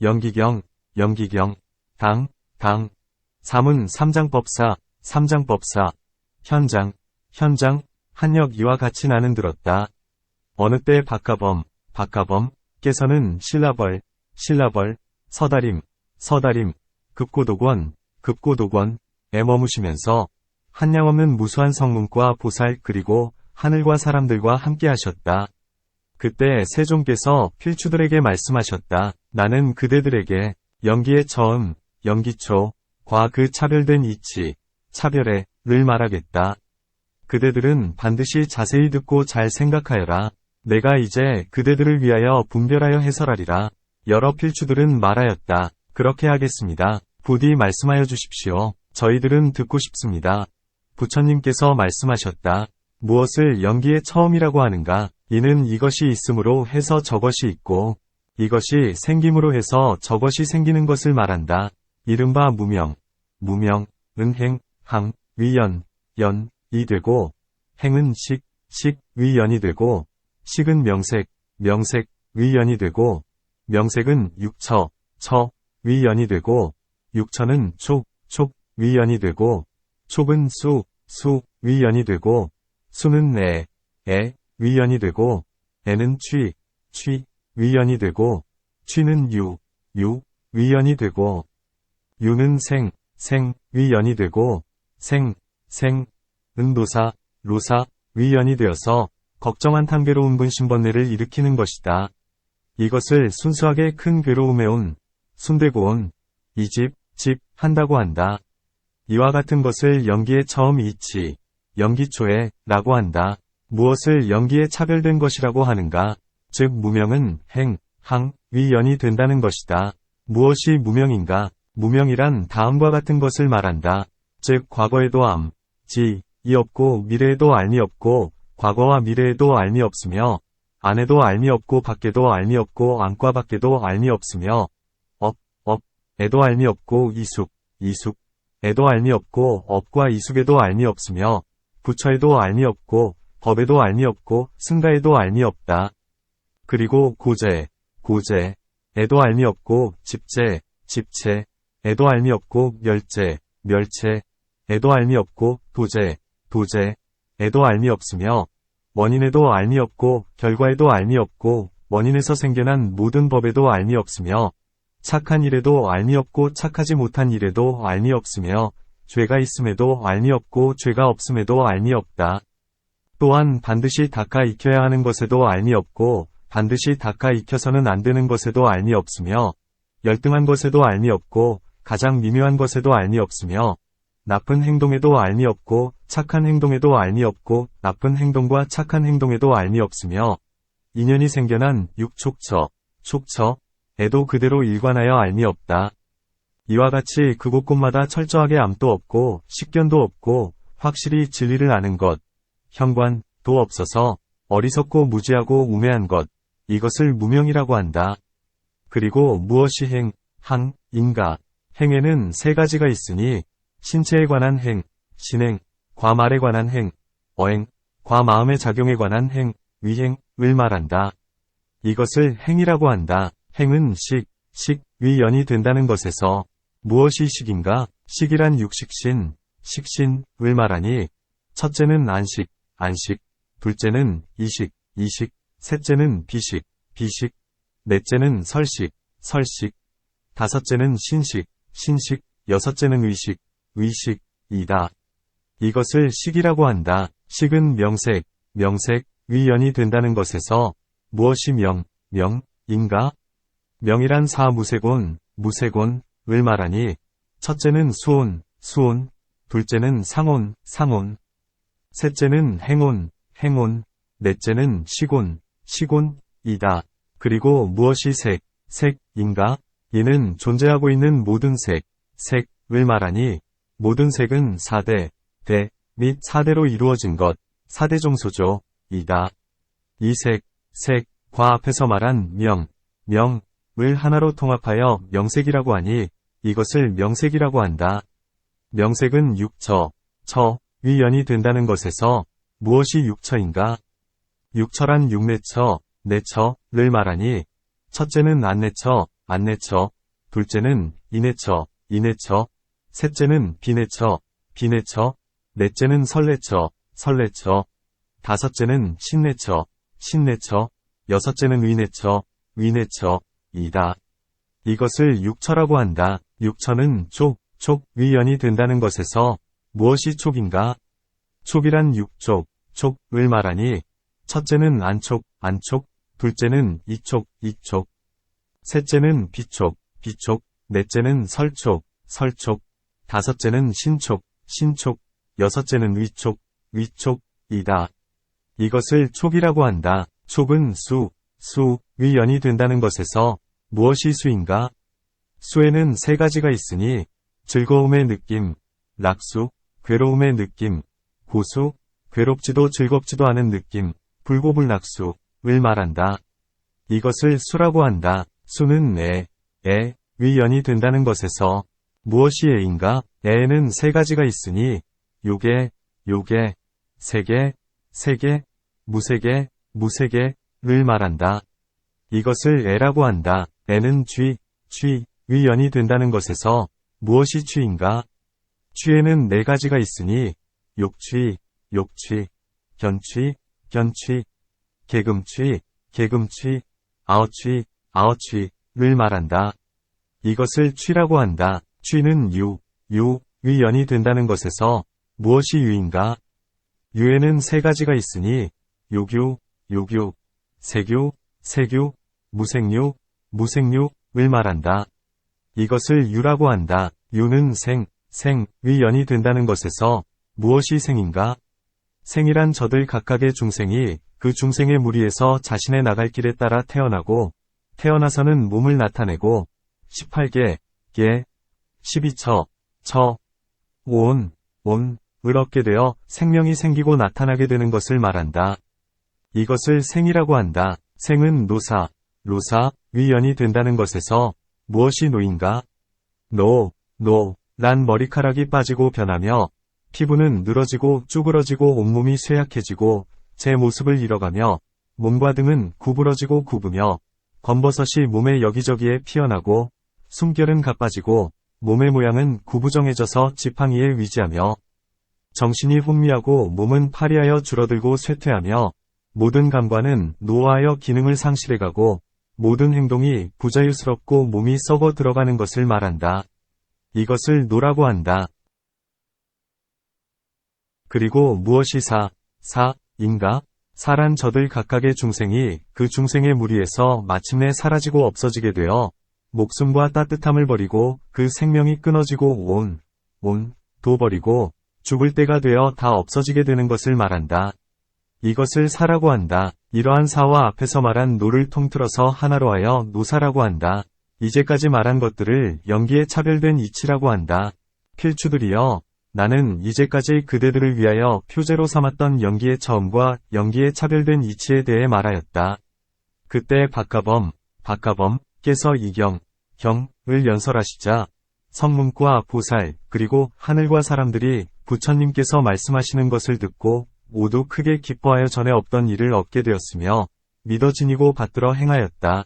영기경, 영기경, 당, 당. 삼은 삼장법사, 삼장법사. 현장, 현장, 한역 이와 같이 나는 들었다. 어느 때 박가범, 박가범 께서는 신라벌, 신라벌, 서다림, 서다림, 급고독원, 급고독원 에 머무시면서 한량 없는 무수한 성문과 보살 그리고 하늘과 사람들과 함께 하셨다. 그때 세종께서 필추들에게 말씀하셨다. 나는 그대들에게 연기의 처음, 연기초, 과 그 차별된 이치, 차별에, 를 말하겠다. 그대들은 반드시 자세히 듣고 잘 생각하여라. 내가 이제 그대들을 위하여 분별하여 해설하리라. 여러 필추들은 말하였다. 그렇게 하겠습니다. 부디 말씀하여 주십시오. 저희들은 듣고 싶습니다. 부처님께서 말씀하셨다. 무엇을 연기의 처음이라고 하는가? 이는 이것이 있음으로 해서 저것이 있고, 이것이 생김으로 해서 저것이 생기는 것을 말한다. 이른바 무명, 무명, 은행, 항, 위연, 연, 이 되고, 행은 식, 식, 위연이 되고, 식은 명색, 명색, 위연이 되고, 명색은 육처, 처, 위연이 되고, 육처는 촉, 촉, 위연이 되고, 촉은 수, 수, 위연이 되고, 수는 애, 애, 위연이 되고, 애는 취, 취, 위연이 되고, 취는 유, 유, 위연이 되고, 유는 생, 생, 위연이 되고, 생, 생, 은도사, 로사, 위연이 되어서 걱정한 탕괴로운 분 신번뇌를 일으키는 것이다. 이것을 순수하게 큰 괴로움에 온, 순대고 온, 이 집, 집, 한다고 한다. 이와 같은 것을 연기의 처음 이치, 연기초에, 라고 한다. 무엇을 연기에 차별된 것이라고 하는가? 즉 무명은 행, 항, 위연이 된다는 것이다. 무엇이 무명인가? 무명이란 다음과 같은 것을 말한다. 즉 과거에도 암, 지, 이 없고 미래에도 알미 없고 과거와 미래에도 알미 없으며 안에도 알미 없고 밖에도 알미 없고 안과 밖에도 알미 없으며 업, 업, 에도 알미 없고 이숙, 이숙, 에도 알미 없고 업과 이숙에도 알미 없으며 부처에도 알미 없고 법에도 알미 없고 승가에도 알미 없다. 그리고 고제, 고제, 에도 알미 없고 집제, 집체, 에도 알미 없고 멸제, 멸체, 에도 알미 없고 도제, 도제, 에도 알미 없으며 원인에도 알미 없고 결과에도 알미 없고 원인에서 생겨난 모든 법에도 알미 없으며 착한 일에도 알미 없고 착하지 못한 일에도 알미 없으며 죄가 있음에도 알미 없고 죄가 없음에도 알미 없다. 또한 반드시 닦아 익혀야 하는 것에도 알미 없고 반드시 닦아 익혀서는 안 되는 것에도 알미 없으며 열등한 것에도 알미 없고 가장 미묘한 것에도 알미 없으며 나쁜 행동에도 알미 없고 착한 행동에도 알미 없고 나쁜 행동과 착한 행동에도 알미 없으며 인연이 생겨난 육촉처, 촉처 에도 그대로 일관하여 알미 없다. 이와 같이 그곳곳마다 철저하게 암도 없고 식견도 없고 확실히 진리를 아는 것, 현관 도 없어서 어리석고 무지하고 우매한 것, 이것을 무명이라고 한다. 그리고 무엇이 행, 항, 인가, 행에는 세 가지가 있으니 신체에 관한 행, 신행, 과말에 관한 행, 어행, 과마음의 작용에 관한 행, 위행을 말한다. 이것을 행이라고 한다. 행은 식, 식, 위연이 된다는 것에서 무엇이 식인가? 식이란 육식신, 식신을 말하니 첫째는 안식, 안식, 둘째는 이식, 이식, 셋째는 비식, 비식, 넷째는 설식, 설식, 다섯째는 신식, 신식, 여섯째는 의식, 의식 이다. 이것을 식이라고 한다. 식은 명색, 명색, 위연이 된다는 것에서 무엇이 명, 명, 인가? 명이란 사무색온, 무색온을 말하니 첫째는 수온, 수온, 둘째는 상온, 상온, 셋째는 행온, 행온, 넷째는 시곤, 시곤이다. 그리고 무엇이 색, 색인가? 이는 존재하고 있는 모든 색, 색을 말하니 모든 색은 4대, 대, 및 4대로 이루어진 것, 4대 종소죠, 이다. 이 색, 색, 과 앞에서 말한 명, 명 을 하나로 통합하여 명색이라고 하니 이것을 명색이라고 한다. 명색은 육처, 처, 위연이 된다는 것에서 무엇이 육처인가? 육처란 육내처, 내처를 말하니 첫째는 안내처, 안내처, 둘째는 이내처, 이내처, 셋째는 비내처, 비내처, 넷째는 설레처, 설레처, 다섯째는 신내처, 신내처, 여섯째는 위내처, 위내처, 이다. 이것을 육처라고 한다. 육처는 촉, 촉, 위연이 된다는 것에서 무엇이 촉인가? 촉이란 육촉, 촉을 말하니 첫째는 안촉, 안촉, 둘째는 이촉, 이촉, 셋째는 비촉, 비촉, 넷째는 설촉, 설촉, 다섯째는 신촉, 신촉, 여섯째는 위촉, 위촉이다. 이것을 촉이라고 한다. 촉은 수, 수, 위연이 된다는 것에서 무엇이 수인가? 수에는 세 가지가 있으니 즐거움의 느낌, 낙수, 괴로움의 느낌, 고수, 괴롭지도 즐겁지도 않은 느낌, 불고불낙수를 말한다. 이것을 수라고 한다. 수는 애, 애, 위연이 된다는 것에서 무엇이 애인가? 애에는 세 가지가 있으니 요게, 요게, 세계, 세계, 무세계, 무세계를 말한다. 이것을 애라고 한다. 애는 쥐, 쥐, 위연이 된다는 것에서 무엇이 쥐인가? 쥐에는 네 가지가 있으니 욕쥐, 욕쥐, 견쥐, 견쥐, 개금쥐, 개금쥐, 아어쥐, 아어쥐를 말한다. 이것을 쥐라고 한다. 쥐는 유, 유, 위연이 된다는 것에서 무엇이 유인가? 유에는 세 가지가 있으니 요규, 요규, 세규, 세규, 무생유, 무생유를 말한다. 이것을 유라고 한다. 유는 생, 생, 위연이 된다는 것에서 무엇이 생인가? 생이란 저들 각각의 중생이 그 중생의 무리에서 자신의 나갈 길에 따라 태어나고 태어나서는 몸을 나타내고 18개, 개, 12처, 처, 온, 온, 을 얻게 되어 생명이 생기고 나타나게 되는 것을 말한다. 이것을 생이라고 한다. 생은 노사, 로사, 위연이 된다는 것에서 무엇이 노인가? 노, 노, 란 머리카락이 빠지고 변하며 피부는 늘어지고 쭈그러지고 온몸이 쇠약해지고 제 모습을 잃어가며 몸과 등은 구부러지고 굽으며 검버섯이 몸의 여기저기에 피어나고 숨결은 가빠지고 몸의 모양은 구부정해져서 지팡이에 위지하며 정신이 혼미하고 몸은 파리하여 줄어들고 쇠퇴하며 모든 감관은 노화하여 기능을 상실해가고 모든 행동이 부자유스럽고 몸이 썩어 들어가는 것을 말한다. 이것을 노라고 한다. 그리고 무엇이 사, 사, 인가? 사란 저들 각각의 중생이 그 중생의 무리에서 마침내 사라지고 없어지게 되어 목숨과 따뜻함을 버리고 그 생명이 끊어지고 온, 온, 도 버리고 죽을 때가 되어 다 없어지게 되는 것을 말한다. 이것을 사라고 한다. 이러한 사와 앞에서 말한 노를 통틀어서 하나로 하여 노사라고 한다. 이제까지 말한 것들을 연기에 차별된 이치라고 한다. 필추들이여, 나는 이제까지 그대들을 위하여 표제로 삼았던 연기의 처음과 연기에 차별된 이치에 대해 말하였다. 그때 박가범, 박가범께서 이경, 경을 연설하시자 성문과 보살, 그리고 하늘과 사람들이 부처님께서 말씀하시는 것을 듣고 모두 크게 기뻐하여 전에 없던 일을 얻게 되었으며 믿어 지니고 받들어 행하였다.